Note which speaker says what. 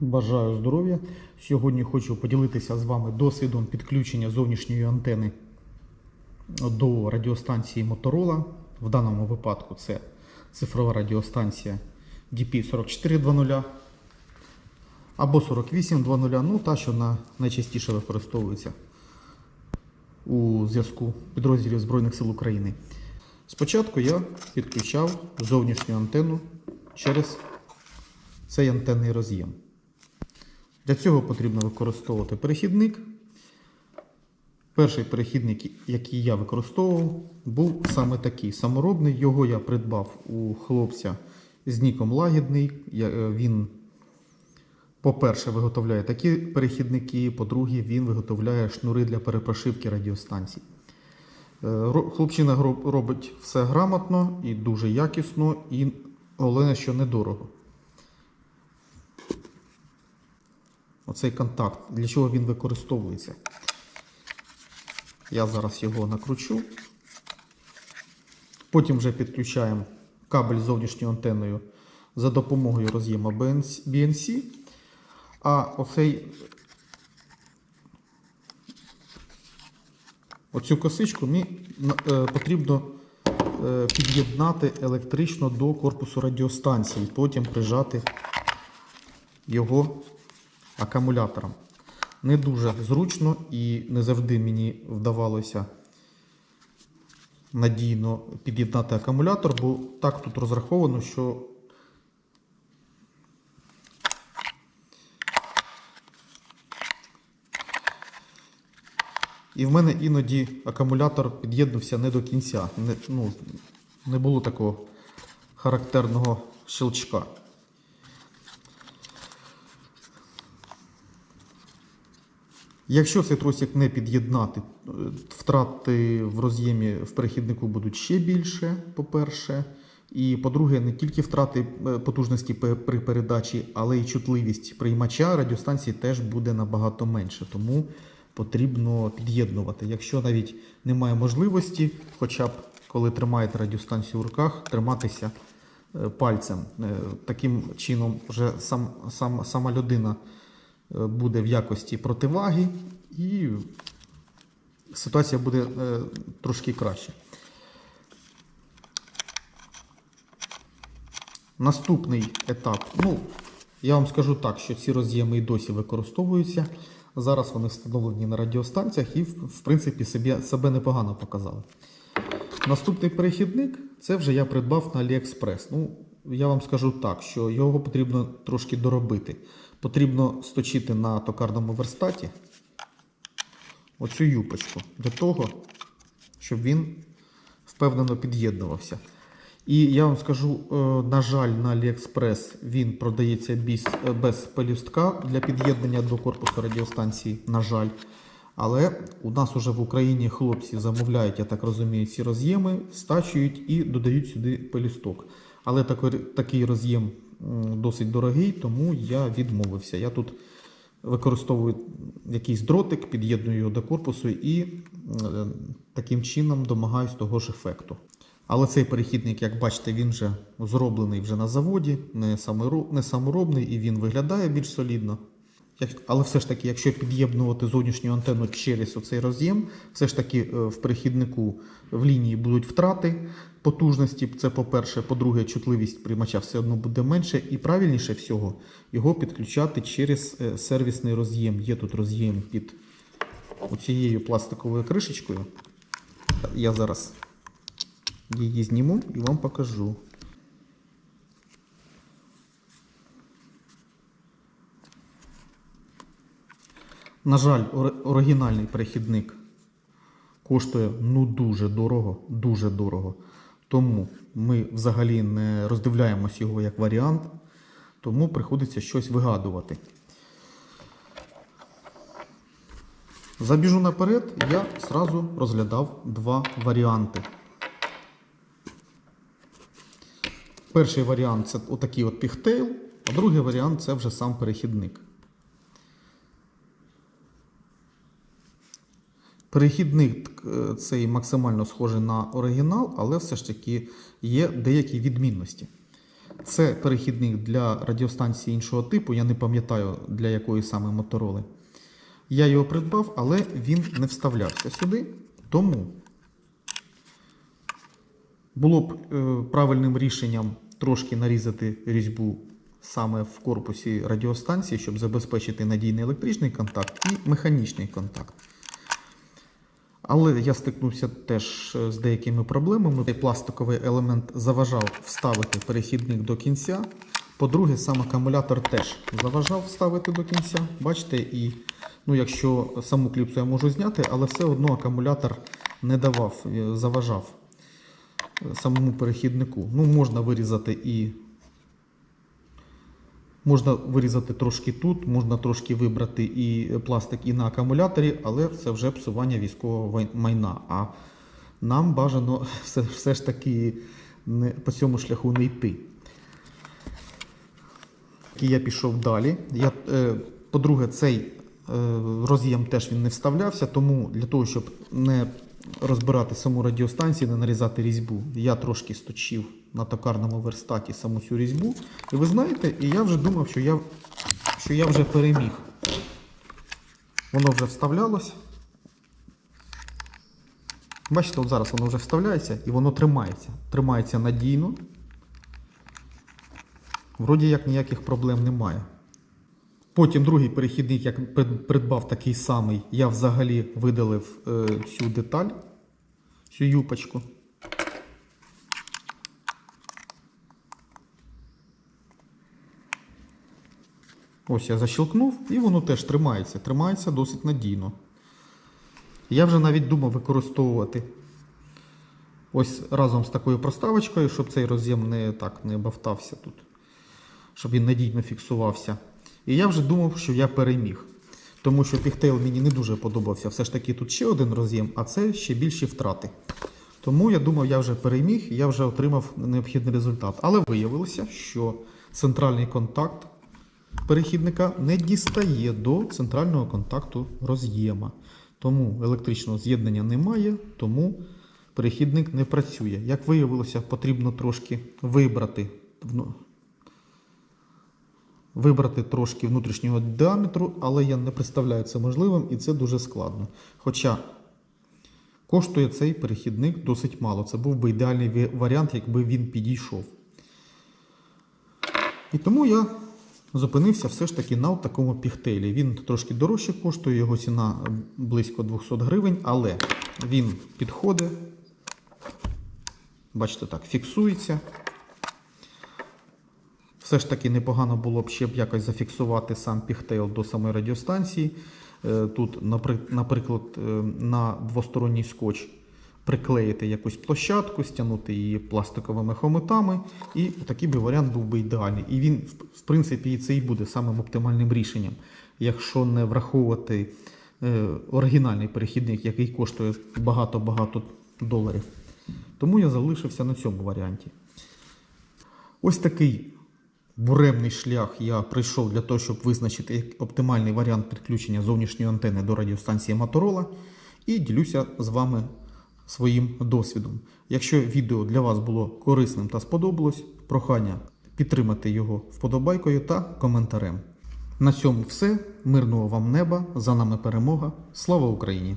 Speaker 1: Бажаю здоров'я. Сьогодні хочу поділитися з вами досвідом підключення зовнішньої антени до радіостанції Motorola. В даному випадку це цифрова радіостанція DP4420 або 4820, ну та, що на, найчастіше використовується у зв'язку підрозділів Збройних сил України. Спочатку я підключав зовнішню антенну через цей антенний роз'єм. Для цього потрібно використовувати перехідник. Перший перехідник, який я використовував, був саме такий саморобний. Його я придбав у хлопця з ніком Лагідний. Е, Він, по-перше, виготовляє такі перехідники, по-друге, він виготовляє шнури для перепрошивки радіостанцій. Е, Хлопчина робить все грамотно і дуже якісно, і головне, що недорого. Оцей контакт, для чого він використовується. Я зараз його накручу. Потім вже підключаємо кабель з зовнішньою антеною за допомогою роз'єма BNC. А оцей Оцю косичку мені е, потрібно е, під'єднати електрично до корпусу радіостанції, потім прижати його акумулятором. Не дуже зручно і не завжди мені вдавалося надійно під'єднати акумулятор, бо так тут розраховано, що І в мене іноді акумулятор під'єднувся не до кінця. Не, ну, не було такого характерного щелчка. Якщо цей тросик не під'єднати, е, втрати в роз'ємі в перехіднику будуть ще більше, по-перше. І по-друге, не тільки втрати е, потужності при передачі, але й чутливість приймача радіостанції теж буде набагато менше. Тому потрібно під'єднувати. Якщо навіть немає можливості, хоча б коли тримаєте радіостанцію в руках, триматися е, пальцем. Таким чином, вже сам, сам, сама людина буде в якості противаги, і ситуація буде е, трошки краще. Наступний етап. Ну, я вам скажу так, що ці роз'єми і досі використовуються. Зараз вони встановлені на радіостанціях і, в принципі, себе, себе непогано показали. Наступний перехідник це вже я придбав на AliExpress. Ну, я вам скажу так, що його потрібно трошки доробити. Потрібно сточити на токарному верстаті оцю юпочку для того, щоб він впевнено під'єднувався. І я вам скажу, е, на жаль, на AliExpress він продається без, е, без пелюстка для під'єднання до корпусу радіостанції, на жаль. Але у нас уже в Україні хлопці замовляють, я так розумію, ці роз'єми, стачують і додають сюди пелюсток. Але такий, роз'єм досить дорогий, тому я відмовився. Я тут використовую якийсь дротик, під'єдную його до корпусу і е, таким чином домагаюсь того ж ефекту. Але цей перехідник, як бачите, він вже зроблений вже на заводі, не саморобний, і він виглядає більш солідно. Але все ж таки, якщо під'єднувати зовнішню антенну через оцей роз'єм, все ж таки е, в перехіднику в лінії будуть втрати потужності. Це по-перше, по-друге, чутливість приймача все одно буде менше, і правильніше всього його підключати через е, сервісний роз'єм. Є тут роз'єм під цією пластиковою кришечкою. Я зараз її зніму і вам покажу. На жаль, оригінальний перехідник коштує ну дуже дорого, дуже дорого. Тому ми взагалі не роздивляємось його як варіант, тому приходиться щось вигадувати. Забіжу наперед, я зразу розглядав два варіанти. Перший варіант це отакий от піхтейл, а другий варіант це вже сам перехідник. Перехідник е, цей максимально схожий на оригінал, але все ж таки є деякі відмінності. Це перехідник для радіостанції іншого типу, я не пам'ятаю для якої саме мотороли. Я його придбав, але він не вставлявся сюди. Тому було б е, правильним рішенням трошки нарізати різьбу саме в корпусі радіостанції, щоб забезпечити надійний електричний контакт і механічний контакт. Але я стикнувся теж е, з деякими проблемами. Цей пластиковий елемент заважав вставити перехідник до кінця. По-друге, сам акумулятор теж заважав вставити до кінця. Бачите, і ну, якщо саму кліпсу я можу зняти, але все одно акумулятор не давав, е, заважав е, самому перехіднику. Ну, можна вирізати і Можна вирізати трошки тут, можна трошки вибрати і пластик і на акумуляторі, але це вже псування військового майна. А нам бажано все, все ж таки не, по цьому шляху не йти. І я пішов далі. Я, е, по-друге, цей е, роз'єм теж він не вставлявся, тому для того, щоб не розбирати саму радіостанцію, не нарізати різьбу, я трошки сточив на токарному верстаті саму цю різьбу. І ви знаєте, і я вже думав, що я, що я вже переміг. Воно вже вставлялось. Бачите, от зараз воно вже вставляється і воно тримається. Тримається надійно. Вроді як ніяких проблем немає. Потім другий перехідник, як придбав такий самий, я взагалі видалив е, цю деталь, цю юпочку. Ось я защелкнув і воно теж тримається. Тримається досить надійно. Я вже навіть думав використовувати ось разом з такою проставочкою, щоб цей роз'єм не так не бавтався тут, щоб він надійно фіксувався. І я вже думав, що я переміг. Тому що піхтейл мені не дуже подобався. Все ж таки тут ще один роз'єм, а це ще більші втрати. Тому я думав, я вже переміг, я вже отримав необхідний результат. Але виявилося, що центральний контакт перехідника не дістає до центрального контакту роз'єма. Тому електричного з'єднання немає, тому перехідник не працює. Як виявилося, потрібно трошки вибрати, вибрати трошки внутрішнього діаметру, але я не представляю це можливим і це дуже складно. Хоча коштує цей перехідник досить мало. Це був би ідеальний варіант, якби він підійшов. І тому я зупинився все ж таки на такому піхтелі. Він трошки дорожче коштує, його ціна близько 200 гривень, але він підходить. Бачите, так, фіксується. Все ж таки непогано було б ще б якось зафіксувати сам піхтейл до самої радіостанції. Е, Тут, наприклад, е, на двосторонній скотч приклеїти якусь площадку, стягнути її пластиковими хомутами, і такий би варіант був би ідеальний. І він, в- принципі, це і буде самим оптимальним рішенням, якщо не враховувати е, оригінальний перехідник, який коштує багато-багато доларів. Тому я залишився на цьому варіанті. Ось такий буремний шлях я пройшов для того, щоб визначити оптимальний варіант підключення зовнішньої антени до радіостанції Motorola і ділюся з вами своїм досвідом. Якщо відео для вас було корисним та сподобалось, прохання підтримати його вподобайкою та коментарем. На цьому все. Мирного вам неба. За нами перемога. Слава Україні!